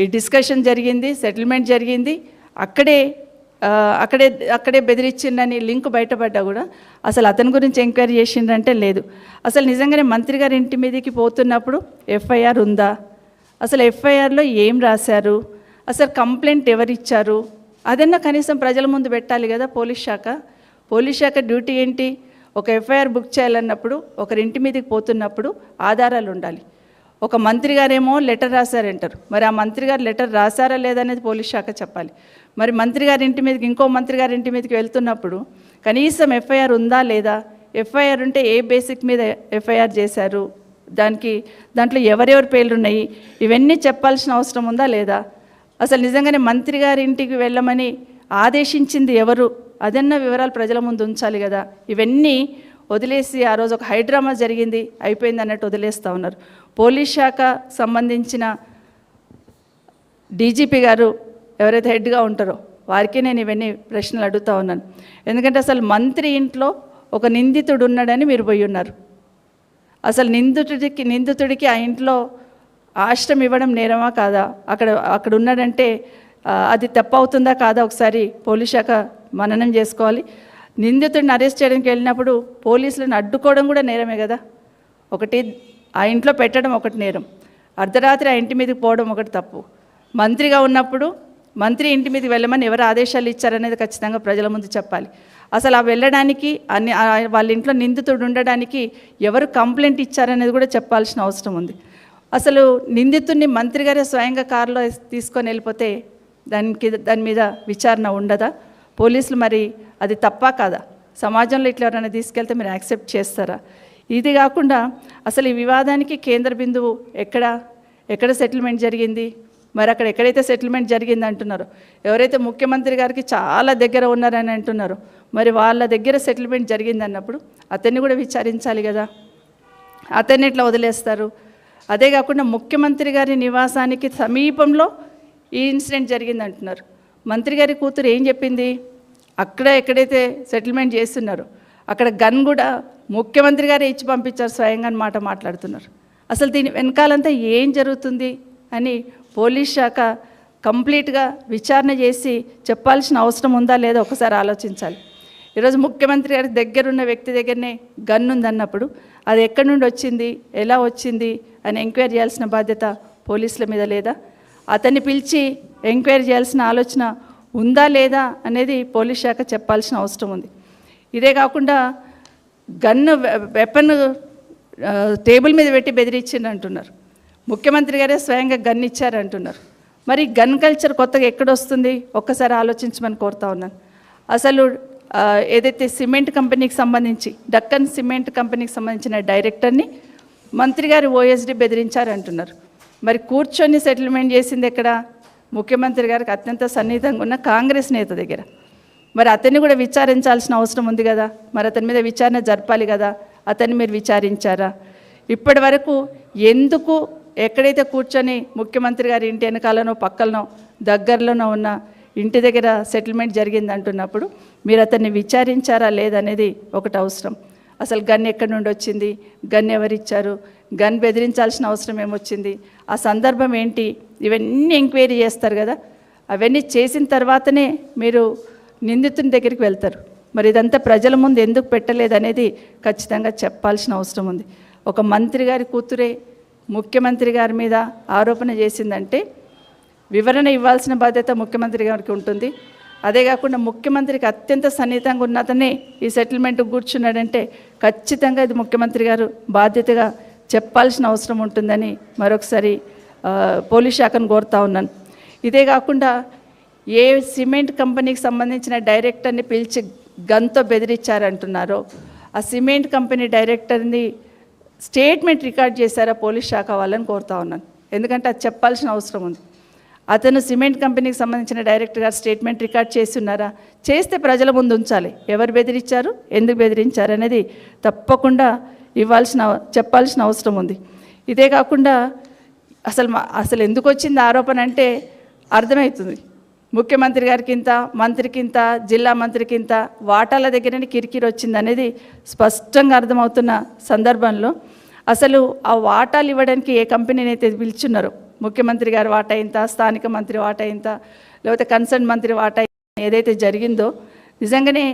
ఈ డిస్కషన్ జరిగింది సెటిల్మెంట్ జరిగింది. అక్కడే అక్కడే అక్కడే బెదిరించిందని లింక్ బయటపడ్డా కూడా అసలు అతని గురించి ఎంక్వైరీ చేసిండంటే లేదు. అసలు నిజంగానే మంత్రి గారి ఇంటి మీదకి పోతున్నప్పుడు ఎఫ్ఐఆర్ ఉందా? అసలు ఎఫ్ఐఆర్లో ఏం రాశారు? అసలు కంప్లైంట్ ఎవరిచ్చారు? అదన్నా కనీసం ప్రజల ముందు పెట్టాలి కదా పోలీస్ శాఖ. పోలీస్ శాఖ డ్యూటీ ఏంటి? ఒక ఎఫ్ఐఆర్ బుక్ చేయాలన్నప్పుడు ఒకరింటి మీదకి పోతున్నప్పుడు ఆధారాలు ఉండాలి. ఒక మంత్రి గారేమో లెటర్ రాశారంటారు. మరి ఆ మంత్రి గారు లెటర్ రాశారా లేదనేది పోలీస్ శాఖ చెప్పాలి. మరి మంత్రి గారి ఇంటి మీదకి ఇంకో మంత్రి గారి ఇంటి మీదకి వెళ్తున్నప్పుడు కనీసం ఎఫ్ఐఆర్ ఉందా లేదా? ఎఫ్ఐఆర్ ఉంటే ఏ బేసిక్ మీద ఎఫ్ఐఆర్ చేశారు? దానికి దాంట్లో ఎవరెవరి పేర్లు ఉన్నాయి ఇవన్నీ చెప్పాల్సిన అవసరం ఉందా లేదా? అసలు నిజంగానే మంత్రి గారి ఇంటికి వెళ్ళమని ఆదేశించింది ఎవరు? అదన్న వివరాలు ప్రజల ముందు ఉంచాలి కదా. ఇవన్నీ వదిలేసి ఆ రోజు ఒక హైడ్రామా జరిగింది అయిపోయింది అన్నట్టు వదిలేస్తూ ఉన్నారు. పోలీస్ శాఖ సంబంధించిన డీజీపీ గారు ఎవరైతే హెడ్గా ఉంటారో వారికి నేను ఇవన్నీ ప్రశ్నలు అడుగుతా ఉన్నాను. ఎందుకంటే అసలు మంత్రి ఇంట్లో ఒక నిందితుడు ఉన్నాడని మీరు పోయి ఉన్నారు. అసలు నిందితుడికి నిందితుడికి ఆ ఇంట్లో ఆశ్రయం ఇవ్వడం నేరమా కాదా? అక్కడ అక్కడ ఉన్నాడంటే అది తప్పవుతుందా కాదా? ఒకసారి పోలీస్ శాఖ మననం చేసుకోవాలి. నిందితుడిని అరెస్ట్ చేయడానికి వెళ్ళినప్పుడు పోలీసులను అడ్డుకోవడం కూడా నేరమే కదా. ఒకటి ఆ ఇంట్లో పెట్టడం ఒకటి నేరం. అర్ధరాత్రి ఆ ఇంటి మీదకి పోవడం ఒకటి తప్పు. మంత్రిగా ఉన్నప్పుడు మంత్రి ఇంటి మీదకి వెళ్ళమని ఎవరు ఆదేశాలు ఇచ్చారనేది ఖచ్చితంగా ప్రజల ముందు చెప్పాలి. అసలు ఆ వెళ్ళడానికి అన్ని వాళ్ళ ఇంట్లో నిందితుడు ఉండడానికి ఎవరు కంప్లైంట్ ఇచ్చారనేది కూడా చెప్పాల్సిన అవసరం ఉంది. అసలు నిందితుడిని మంత్రి గారే స్వయంగా కారులో తీసుకొని వెళ్ళిపోతే దానికి దాని మీద విచారణ ఉండదా? పోలీసులు మరి అది తప్పా కాదా? సమాజంలో ఇట్లా ఎవరైనా తీసుకెళ్తే మీరు యాక్సెప్ట్ చేస్తారా? ఇది కాకుండా అసలు ఈ వివాదానికి కేంద్ర బిందువు ఎక్కడ? ఎక్కడ సెటిల్మెంట్ జరిగింది? మరి అక్కడ ఎక్కడైతే సెటిల్మెంట్ జరిగింది అంటున్నారు? ఎవరైతే ముఖ్యమంత్రి గారికి చాలా దగ్గర ఉన్నారని అంటున్నారో? మరి వాళ్ళ దగ్గర సెటిల్మెంట్ జరిగింది అన్నప్పుడు అతన్ని కూడా విచారించాలి కదా? అతన్ని ఎట్లా వదిలేస్తారు? అదే కాకుండా ముఖ్యమంత్రి గారి నివాసానికి సమీపంలో ఈ ఇన్సిడెంట్ జరిగింది అంటున్నారు మంత్రి గారి కూతురు ఏం చెప్పింది? అక్కడ ఎక్కడైతే సెటిల్మెంట్ చేస్తున్నారో అక్కడ గన్ కూడా ముఖ్యమంత్రి గారే ఇచ్చి పంపించారు స్వయంగా అని మాట మాట్లాడుతున్నారు. అసలు దీని వెనకాలంతా ఏం జరుగుతుంది అని పోలీస్ శాఖ కంప్లీట్గా విచారణ చేసి చెప్పాల్సిన అవసరం ఉందా లేదా ఒకసారి ఆలోచించాలి. ఈరోజు ముఖ్యమంత్రి గారి దగ్గరున్న వ్యక్తి దగ్గరనే గన్ ఉందన్నప్పుడు అది ఎక్కడి నుండి వచ్చింది ఎలా వచ్చింది అని ఎంక్వైరీ చేయాల్సిన బాధ్యత పోలీసుల మీద లేదా? అతన్ని పిలిచి ఎంక్వైరీ చేయాల్సిన ఆలోచన ఉందా లేదా అనేది పోలీస్ శాఖ చెప్పాల్సిన అవసరం ఉంది. ఇదే కాకుండా గన్ను వెపన్ టేబుల్ మీద పెట్టి బెదిరించింది అంటున్నారు. ముఖ్యమంత్రి గారే స్వయంగా గన్ ఇచ్చారంటున్నారు మరి గన్ కల్చర్ కొత్తగా ఎక్కడొస్తుంది ఒక్కసారి ఆలోచించమని కోరుతా ఉన్నాను. అసలు ఏదైతే సిమెంట్ కంపెనీకి సంబంధించి డక్కన్ సిమెంట్ కంపెనీకి సంబంధించిన డైరెక్టర్ని మంత్రి గారు ఓఎస్డి బెదిరించారు అంటున్నారు. మరి కూర్చొని సెటిల్మెంట్ చేసింది ఎక్కడ? ముఖ్యమంత్రి గారికి అత్యంత సన్నిహితంగా ఉన్న కాంగ్రెస్ నేత దగ్గర. మరి అతన్ని కూడా విచారించాల్సిన అవసరం ఉంది కదా? మరి అతని మీద విచారణ జరపాలి కదా? అతన్ని మీరు విచారించారా? ఇప్పటి వరకు ఎందుకు ఎక్కడైతే కూర్చొని ముఖ్యమంత్రి గారి ఇంటి వెనకాలనో పక్కలనో దగ్గరలోనో ఉన్న ఇంటి దగ్గర సెటిల్మెంట్ జరిగింది అంటున్నప్పుడు మీరు అతన్ని విచారించారా లేదనేది ఒకటి అవసరం. అసలు గన్ ఎక్కడి నుండి వచ్చింది? గన్ ఎవరిచ్చారు? గన్ బెదిరించాల్సిన అవసరం ఏమొచ్చింది? ఆ సందర్భం ఏంటి? ఇవన్నీ ఎంక్వైరీ చేస్తారు కదా. అవన్నీ చేసిన తర్వాతనే మీరు నిందితుని దగ్గరికి వెళ్తారు. మరి ఇదంతా ప్రజల ముందు ఎందుకు పెట్టలేదనేది ఖచ్చితంగా చెప్పాల్సిన అవసరం ఉంది. ఒక మంత్రి గారి కూతురే ముఖ్యమంత్రి గారి మీద ఆరోపణ చేసిందంటే వివరణ ఇవ్వాల్సిన బాధ్యత ముఖ్యమంత్రి గారికి ఉంటుంది. అదే కాకుండా ముఖ్యమంత్రికి అత్యంత సన్నిహితంగా ఉన్నతనే ఈ సెటిల్మెంట్ కూర్చున్నాడంటే ఖచ్చితంగా ఇది ముఖ్యమంత్రి గారు బాధ్యతగా చెప్పాల్సిన అవసరం ఉంటుందని మరొకసారి పోలీస్ శాఖను కోరుతా ఉన్నాను. ఇదే కాకుండా ఏ సిమెంట్ కంపెనీకి సంబంధించిన డైరెక్టర్ని పిలిచి గన్తో బెదిరించారంటున్నారో ఆ సిమెంట్ కంపెనీ డైరెక్టర్ని స్టేట్మెంట్ రికార్డ్ చేశారా పోలీస్ శాఖ వాళ్ళని కోరుతా ఉన్నాను. ఎందుకంటే అది చెప్పాల్సిన అవసరం ఉంది. అతను సిమెంట్ కంపెనీకి సంబంధించిన డైరెక్టర్ గారు స్టేట్మెంట్ రికార్డ్ చేసి ఉన్నారా చేస్తే ప్రజల ముందు ఉంచాలి. ఎవరు బెదిరించారు? ఎందుకు బెదిరించారు అనేది తప్పకుండా ఇవ్వాల్సిన చెప్పాల్సిన అవసరం ఉంది. ఇదే కాకుండా అసలు అసలు ఎందుకు వచ్చింది ఆరోపణ అంటే అర్థమవుతుంది. ముఖ్యమంత్రి గారికి ఇంత మంత్రికి ఇంత జిల్లా మంత్రికి ఇంత వాటాల దగ్గరనే కిరికిరి వచ్చింది అనేది స్పష్టంగా అర్థమవుతున్న సందర్భంలో అసలు ఆ వాటాలు ఇవ్వడానికి ఏ కంపెనీని అయితే పిలుచున్నారో ముఖ్యమంత్రి గారి వాటా ఇంత స్థానిక మంత్రి వాటా ఇంత లేకపోతే కన్సర్న్ మంత్రి వాటా ఏదైతే జరిగిందో నిజంగానే